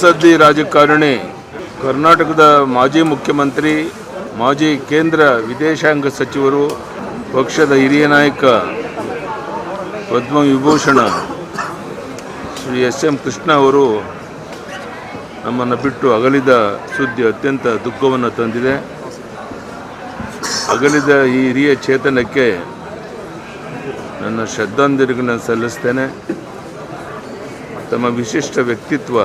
ಮುತ್ಸದ್ದಿ ರಾಜಕಾರಣಿ, ಕರ್ನಾಟಕದ ಮಾಜಿ ಮುಖ್ಯಮಂತ್ರಿ, ಮಾಜಿ ಕೇಂದ್ರ ವಿದೇಶಾಂಗ ಸಚಿವರು, ಪಕ್ಷದ ಹಿರಿಯ ನಾಯಕ ಪದ್ಮವಿಭೂಷಣ, ಶ್ರೀ ಎಸ್ ಎಂ ಕೃಷ್ಣ ಅವರು ನಮ್ಮನ್ನು ಬಿಟ್ಟು ಅಗಲಿದ ಸುದ್ದಿ ಅತ್ಯಂತ ದುಃಖವನ್ನು ತಂದಿದೆ. ಅಗಲಿದ ಈ ಹಿರಿಯ ಚೇತನಕ್ಕೆ ನನ್ನ ಶ್ರದ್ಧಾಂಜಲಿಗಳನ್ನು ಸಲ್ಲಿಸ್ತೇನೆ. ತಮ್ಮ ವಿಶಿಷ್ಟ ವ್ಯಕ್ತಿತ್ವ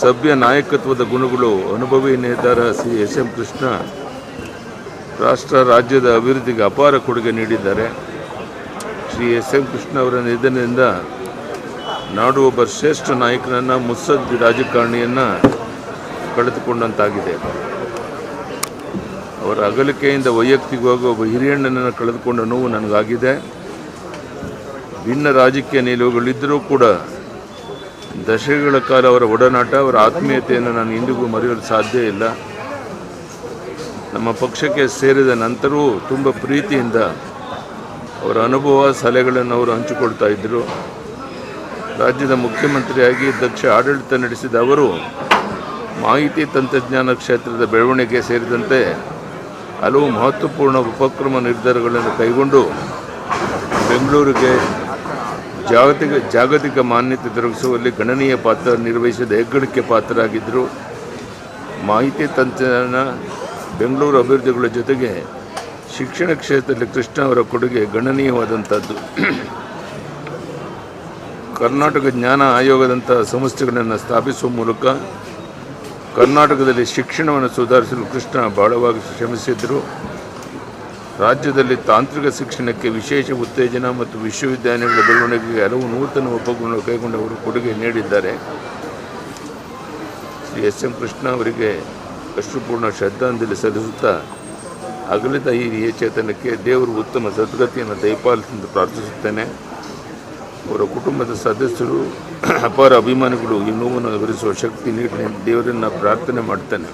ಸಭ್ಯ ನಾಯಕತ್ವದ ಗುಣಗಳು ಅನುಭವಿ ನೇತಾರ ಸಿ ಎಸ್ ಎಂ ಕೃಷ್ಣ ರಾಷ್ಟ್ರ ರಾಜ್ಯದ ಅಭಿವೃದ್ಧಿಗೆ ಅಪಾರ ಕೊಡುಗೆ ನೀಡಿದ್ದಾರೆ. ಶ್ರೀ ಎಸ್ ಎಂ ಕೃಷ್ಣ ಅವರ ನಿಧನದಿಂದ ನಾಡು ಒಬ್ಬ ಶ್ರೇಷ್ಠ ನಾಯಕನನ್ನು ಮುಸದ್ದಿ ರಾಜಕಾರಣಿಯನ್ನು ಕಳೆದುಕೊಂಡಂತಾಗಿದೆ. ಅವರ ಅಗಲಿಕೆಯಿಂದ ವೈಯಕ್ತಿಕವಾಗಿ ಒಬ್ಬ ಹಿರಿಯಣ್ಣನನ್ನು ಕಳೆದುಕೊಂಡ ನೋವು ನನಗಾಗಿದೆ. ಭಿನ್ನ ರಾಜಕೀಯ ನಿಲುವುಗಳಿದ್ದರೂ ಕೂಡ ದಶಕಗಳ ಕಾಲ ಅವರ ಒಡನಾಟ, ಅವರ ಆತ್ಮೀಯತೆಯನ್ನು ನಾನು ಇಂದಿಗೂ ಮರೆಯಲು ಸಾಧ್ಯ ಇಲ್ಲ. ನಮ್ಮ ಪಕ್ಷಕ್ಕೆ ಸೇರಿದ ನಂತರವೂ ತುಂಬ ಪ್ರೀತಿಯಿಂದ ಅವರ ಅನುಭವ, ಸಲಹೆಗಳನ್ನು ಅವರು ಹಂಚಿಕೊಳ್ತಾ ಇದ್ದರು ರಾಜ್ಯದ ಮುಖ್ಯಮಂತ್ರಿಯಾಗಿ ದಕ್ಷ ಆಡಳಿತ ನಡೆಸಿದ ಅವರು, ಮಾಹಿತಿ ತಂತ್ರಜ್ಞಾನ ಕ್ಷೇತ್ರದ ಬೆಳವಣಿಗೆ ಸೇರಿದಂತೆ ಹಲವು ಮಹತ್ವಪೂರ್ಣ ಉಪಕ್ರಮ ನಿರ್ಧಾರಗಳನ್ನು ಕೈಗೊಂಡು ಬೆಂಗಳೂರಿಗೆ ಜಾಗತಿಕ ಜಾಗತಿಕ ಮಾನ್ಯತೆ ದೊರಕಿಸುವಲ್ಲಿ ಗಣನೀಯ ಪಾತ್ರ ನಿರ್ವಹಿಸಿದ ಹೆಗ್ಗಳಿಕೆ ಪಾತ್ರರಾಗಿದ್ದರು. ಮಾಹಿತಿ ತಂತ್ರಜ್ಞಾನ ಬೆಂಗಳೂರು ಅಭಿವೃದ್ಧಿಗಳ ಜೊತೆಗೆ ಶಿಕ್ಷಣ ಕ್ಷೇತ್ರದಲ್ಲಿ ಕೃಷ್ಣ ಅವರ ಕೊಡುಗೆ ಗಣನೀಯವಾದಂಥದ್ದು. ಕರ್ನಾಟಕ ಜ್ಞಾನ ಆಯೋಗದಂಥ ಸಂಸ್ಥೆಗಳನ್ನು ಸ್ಥಾಪಿಸುವ ಮೂಲಕ ಕರ್ನಾಟಕದಲ್ಲಿ ಶಿಕ್ಷಣವನ್ನು ಸುಧಾರಿಸಲು ಕೃಷ್ಣ ಬಹಳವಾಗಿ ಶ್ರಮಿಸಿದ್ದರು. ರಾಜ್ಯದಲ್ಲಿ ತಾಂತ್ರಿಕ ಶಿಕ್ಷಣಕ್ಕೆ ವಿಶೇಷ ಉತ್ತೇಜನ ಮತ್ತು ವಿಶ್ವವಿದ್ಯಾಲಯಗಳ ಬೆಳವಣಿಗೆಗೆ ಹಲವು ನೂತನ ಉಪಕ್ರಮಗಳನ್ನು ಕೈಗೊಂಡು ಅವರು ಕೊಡುಗೆ ನೀಡಿದ್ದಾರೆ. ಶ್ರೀ ಎಸ್ ಎಂ ಕೃಷ್ಣ ಅವರಿಗೆ ಅಷ್ಟುಪೂರ್ಣ ಶ್ರದ್ಧಾಂಜಲಿ ಸಲ್ಲಿಸುತ್ತಾ ಅಗಲಿದ ಈ ಚೇತನಕ್ಕೆ ದೇವರು ಉತ್ತಮ ಸದ್ಗತಿಯನ್ನು ದಯಪಾಲಿಸೆಂದು ಪ್ರಾರ್ಥಿಸುತ್ತೇನೆ. ಅವರ ಕುಟುಂಬದ ಸದಸ್ಯರು ಅಪಾರ ಅಭಿಮಾನಿಗಳು ಈ ನೋವನ್ನು ವಿವರಿಸುವ ಶಕ್ತಿ ನೀಡಿ ದೇವರನ್ನು ಪ್ರಾರ್ಥನೆ ಮಾಡ್ತೇನೆ.